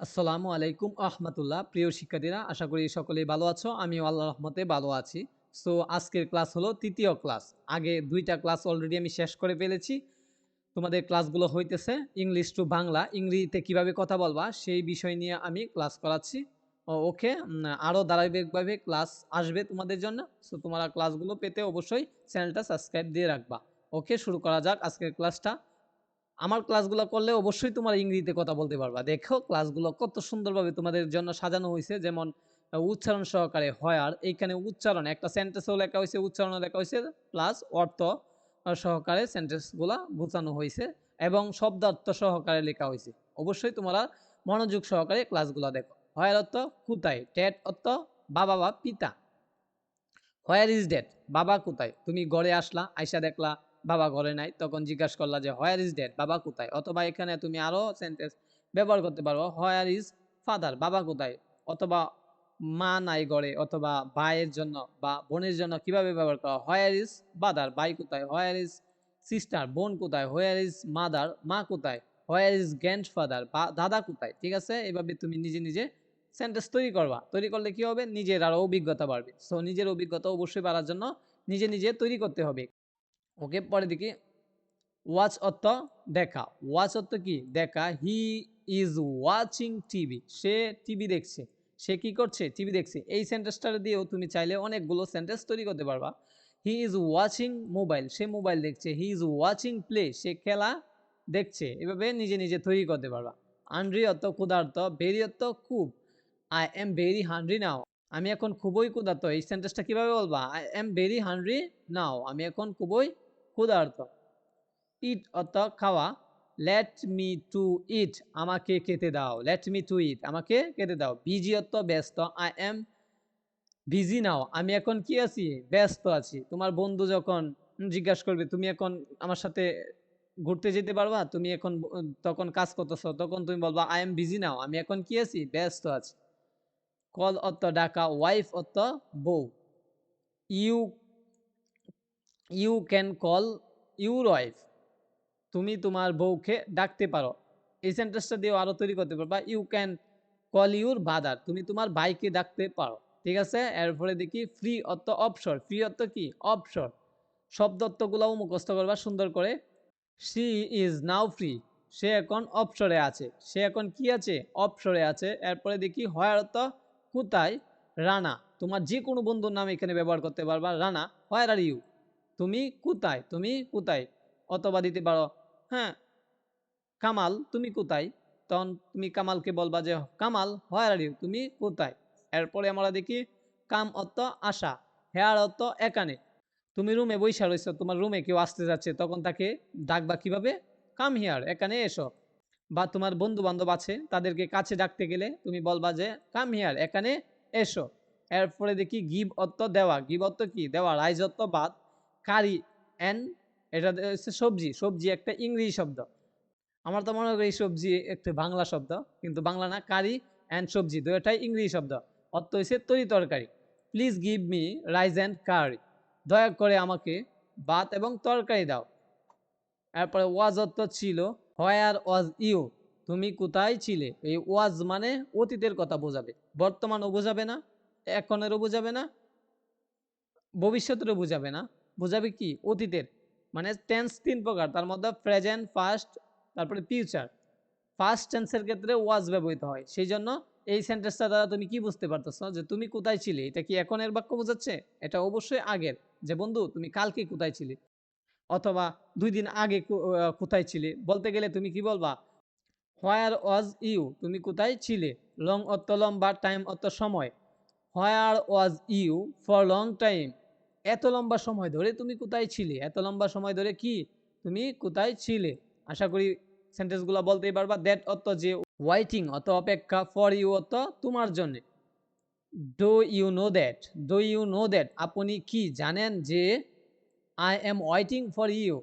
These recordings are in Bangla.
আসসালামু আলাইকুম আহমতুল্লাহ। প্রিয় শিক্ষার্থীরা, আশা করি সকলেই ভালো আছো। আমিও আল্লাহ রহমতে ভালো আছি। সো, আজকের ক্লাস হলো তৃতীয় ক্লাস। আগে দুইটা ক্লাস অলরেডি আমি শেষ করে ফেলেছি। তোমাদের ক্লাসগুলো হইতেছে ইংলিশ টু বাংলা। ইংরেজিতে কীভাবে কথা বলবা সেই বিষয় নিয়ে আমি ক্লাস করাচ্ছি। ওকে? আরও ধারাবাহিকভাবে ক্লাস আসবে তোমাদের জন্য। সো, তোমরা ক্লাসগুলো পেতে অবশ্যই চ্যানেলটা সাবস্ক্রাইব দিয়ে রাখবা। ওকে, শুরু করা যাক আজকের ক্লাসটা। আমার ক্লাসগুলো করলে অবশ্যই তোমার ইংরেজিতে কথা বলতে পারবা। দেখো ক্লাসগুলো কত সুন্দরভাবে তোমাদের জন্য সাজানো হয়েছে। যেমন উচ্চারণ সহকারে হয়ার, এইখানে উচ্চারণ, একটা সেন্টেন্সও লেখা হয়েছে, উচ্চারণও লেখা হয়েছে প্লাস অর্থ সহকারে সেন্টেন্সগুলো বোঝানো হয়েছে এবং শব্দার্থ সহকারে লেখা হয়েছে। অবশ্যই তোমরা মনোযোগ সহকারে ক্লাসগুলো দেখো। হয়ার অর্থ কোথায়? ডেট অর্থ বাবা বা পিতা। হোয়ার ইজ ডেট, বাবা কোথায়? তুমি গড়ে আসলা, আইসা দেখলা বাবা ঘরে নাই, তখন জিজ্ঞাসা করলা যে হোয়ার ইজ ডেড বাবা কোথায়? অথবা এখানে তুমি আরও সেন্টেন্স ব্যবহার করতে পারো হোয়ার ইজ ফাদার বাবা কোথায়? অথবা মা নাই গড়ে অথবা ভাইয়ের জন্য বা বোনের জন্য কীভাবে ব্যবহার করা হোয়ার ইজ বাদার ভাই কোথায়? হোয়ার ইজ সিস্টার বোন কোথায়? হোয়ার ইজ মাদার মা কোথায়? হোয়ার ইজ গ্র্যান্ড ফাদার বা দাদা কোথায়? ঠিক আছে? এভাবে তুমি নিজে নিজে সেন্টেন্স তৈরি করবা। তৈরি করলে কি হবে? নিজের আরও অভিজ্ঞতা বাড়বে। সো নিজের অভিজ্ঞতা অবশ্যই বাড়ার জন্য নিজে নিজে তৈরি করতে হবে। ওকে পরে দেখি। ওয়াচ অর্থ দেখা। ওয়াচ অর্থ কি? দেখা। হি ইজ ওয়াচিং টিভি সে টিভি দেখছে। সে কি করছে? টিভি দেখছে। এই সেন্টেন্সটা দিয়েও তুমি চাইলে অনেকগুলো সেন্টেন্স তৈরি করতে পারবা। হি ইজ ওয়াচিং মোবাইল সে মোবাইল দেখছে। হি ইজ ওয়াচিং প্লে সে খেলা দেখছে। এভাবে নিজে নিজে তৈরি করতে পারবা। আন্ড্রি অর্থ ক্ষুধার্ত। ভেরি অর্থ খুব। I am very hungry now আমি এখন খুবই ক্ষুধার্ত। এই সেন্টেন্সটা কীভাবে বলবা? I am very hungry now আমি এখন খুবই ক্ষুধার্ত। ইট অর্থ খাওয়া, লেট মি টু ইট, আমাকে খেতে দাও। লেট মি টু ইট, আমাকে খেতে দাও। বিজি অর্থ ব্যস্ত, আই এম বিজি নাও। আমি এখন কি আছি? ব্যস্ত আছি। তোমার বন্ধু যখন জিজ্ঞাসা করবে, তুমি এখন আমার সাথে ঘুরতে যেতে পারবা? তুমি এখন তখন কাজ করতেছো, তখন তুমি বলবা, আই এম বিজি নাও। আমি এখন কি আছি? ব্যস্ত আছি। কল অর্থ ডাকা, ওয়াইফ অর্থ বউ। You you can call your wife তুমি তোমার বউকে ডাকতে পারো। এই সেন্টেন্সটা দিয়েও আরও তৈরি করতে পারবা you can call your brother তুমি তোমার বাইকে ডাকতে পারো। ঠিক আছে? এরপরে দেখি ফ্রি অর্থ অপসর ফ্রি অর্থ কি? অপসর শব্দ অর্থগুলোও মুখস্থ করবা সুন্দর করে। সি ইজ নাও ফ্রি সে এখন অবসরে আছে। সে এখন কি আছে? অবসরে আছে। এরপরে দেখি হয়ার অর্থ কোথায়? রানা। তোমার যে কোনো বন্ধুর নাম এখানে ব্যবহার করতে পারবা। রানা হোয়ার আর ইউ তুমি কোথায়? তুমি কোথায়? অথবা দিতে পারো হ্যাঁ কামাল, তুমি কোথায়? তখন তুমি কামালকে বলবা যে, কামাল, হোয়ার আর তুমি কোথায়? এরপরে আমরা দেখি, কাম অর্থ আশা হেয়ার অর্থ একানে তুমি রুমে বৈশা রয়েছো তোমার রুমে কেউ আসতে যাচ্ছে, তখন তাকে ডাকবা কীভাবে? কাম হিয়ার, এখানে এসো। বা তোমার বন্ধু বান্ধব আছে, তাদেরকে কাছে ডাকতে গেলে তুমি বলবা যে, কাম হিয়ার, এখানে এসো। এরপরে দেখি গিভ অর্থ দেওয়া। গিভ অর্থ কি? দেওয়া, রাইজ অর্থ বাদ। কারি অ্যান্ড এটা হচ্ছে সবজি সবজি একটা ইংরেজি শব্দ। আমার তো মনে করি সবজি একটু বাংলা শব্দ, কিন্তু বাংলা না, কারি অ্যান্ড সবজি দুটাই ইংরেজি শব্দ। অর্থ হয়েছে তরি তরকারি। Please give me rice and curry দয়া করে আমাকে ভাত এবং তরকারি দাও। এরপরে ওয়াজ অর্থ ছিল, হোয়ার ওয়াজ ইউ? তুমি কোথায় ছিলে? এই ওয়াজ মানে অতীতের কথা বোঝাবে। বর্তমানও বোঝাবে না, এখনেরও বোঝাবে না, ভবিষ্যতেরও বোঝাবে না। বোঝাবে কি? অতীতের। মানে টেন্স তিন প্রকার। তার মধ্যে প্রেজেন্ট ফার্স্ট তারপরে ফিউচার ফার্স্ট টেন্সের ক্ষেত্রে ওয়াজ ব্যবহৃত হয়। সেই জন্য এই সেন্টেন্সটা দ্বারা তুমি কি বুঝতে পারতেছ? যে তুমি কোথায় ছিলে? এটা কি এখনের বাক্য বোঝাচ্ছে? এটা অবশ্যই আগের। যে বন্ধু, তুমি কালকে কোথায় ছিলে? অথবা দুই দিন আগে কোথায় ছিলে? বলতে গেলে তুমি কি বলবা? হোয়ার ওয়াজ ইউ তুমি কোথায় ছিলে? লং অর্থ লম্বা টাইম অর্থ সময়। Where was you for long time এত লম্বা সময় ধরে তুমি কোথায় ছিলে? এত লম্বা সময় ধরে কি তুমি কোথায় ছিলে? আশা করি সেন্টেন্সগুলো বলতেই পারবা। দ্যাট অর্থ যে ওয়াইটিং অত অপেক্ষা ফর ইউ অত তোমার জন্য। Do you know that do you know that আপনি কি জানেন যে I am waiting for you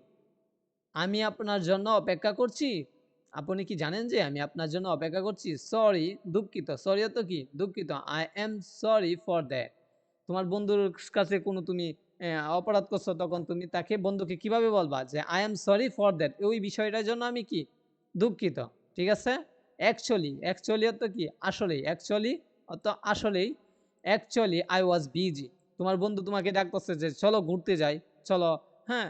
আমি আপনার জন্য অপেক্ষা করছি। আপনি কি জানেন যে আমি আপনার জন্য অপেক্ষা করছি? সরি দুঃখিত। সরি তো কি? দুঃখিত। I am sorry for that তোমার বন্ধুর কাছে কোনো তুমি অপরাধ করছ, তখন তুমি তাকে বন্ধুকে কীভাবে বলবা যে I am sorry for that ওই বিষয়টার জন্য আমি কি? দুঃখিত, ঠিক আছে? অ্যাকচুয়ালি অ্যাকচুয়ালি অর্থ কি? আসলেই অ্যাকচুয়ালি অর্থ আসলেই অ্যাকচুয়ালি আই ওয়াজ বিজি তোমার বন্ধু তোমাকে ডাকতেছে যে, চলো ঘুরতে যাই, চলো হ্যাঁ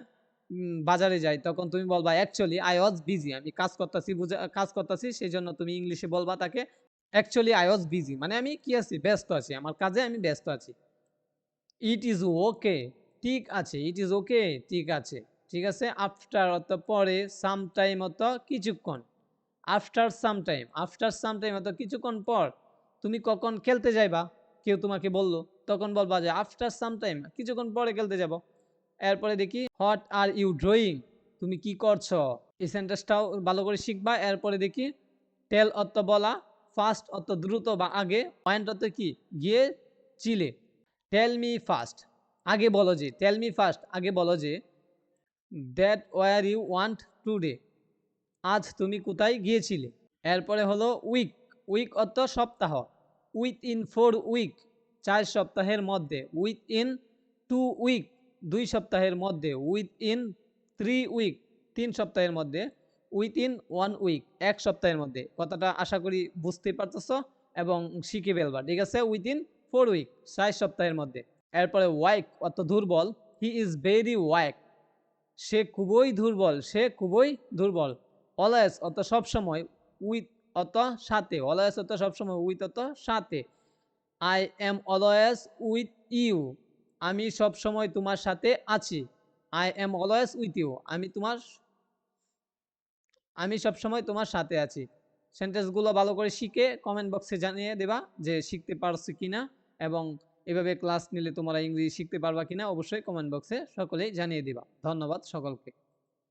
বাজারে যাই। তখন তুমি বলবা অ্যাকচুয়ালি আই ওয়াজ বিজি আমি কাজ করতেছি, বুঝা, কাজ করতেছি সেই জন্য তুমি ইংলিশে বলবা তাকে অ্যাকচুয়ালি আই ওয়াজ বিজি মানে আমি কি আছি? ব্যস্ত আছি, আমার কাজে আমি ব্যস্ত আছি। ইট ইজ ওকে ঠিক আছে ইট ইজ ওকে ঠিক আছে ঠিক আছে? আফটার অর্থ পরে সাম টাইম অর্থ কিছুক্ষণ। After some time after some time অর্থ কিছুক্ষণ পর, তুমি কখন খেলতে যাইবা? কেউ তোমাকে বলল, তখন বলবা যে আফটার সাম টাইম কিছুক্ষণ পরে খেলতে যাব। এরপরে দেখি হোয়াট আর ইউ ড্রয়িং তুমি কি করছ? এই সেন্টেন্সটাও ভালো করে শিখবা। এরপরে দেখি টেল অত বলা ফার্স্ট অত দ্রুত বা আগে পয়েন্ট অর্থ কি? গিয়ে, চিলে। টেল মি ফার্স্ট আগে বলো যে টেল মি ফার্স্ট আগে বলো যে that where you want today আজ তুমি কোথায় গিয়েছিলে? এরপরে হলো উইক উইক অর্থ সপ্তাহ। উইথ ইন ফোর উইক চার সপ্তাহের মধ্যে। উইথ ইন টু উইক দুই সপ্তাহের মধ্যে। উইথ ইন থ্রি উইক তিন সপ্তাহের মধ্যে। উইথ ইন ওয়ান উইক এক সপ্তাহের মধ্যে। কথাটা আশা করি বুঝতে পারতেছ এবং শিখে ফেলবা। ঠিক আছে? উইথ ইন ফোর উইক চার সপ্তাহের মধ্যে। এরপরে ওয়াইক অর্থ দুর্বল হি ইজ ভেরি ওয়াইক সে খুবই দুর্বল, সে খুবই দুর্বল। অলয়েস অত সবসময় উইথ অত সাথে। অলয়েস অত সবসময় উইথ অত সাথে। I am always with you আমি সবসময় তোমার সাথে আছি। I am always with you আমি তোমার, আমি সবসময় তোমার সাথে আছি। সেন্টেন্সগুলো ভালো করে শিখে কমেন্ট বক্সে জানিয়ে দেবা যে শিখতে পারছ কিনা এবং এভাবে ক্লাস নিলে তোমরা ইংরেজি শিখতে পারবা কিনা অবশ্যই কমেন্ট বক্সে সকলেই জানিয়ে দিবা। ধন্যবাদ সকলকে।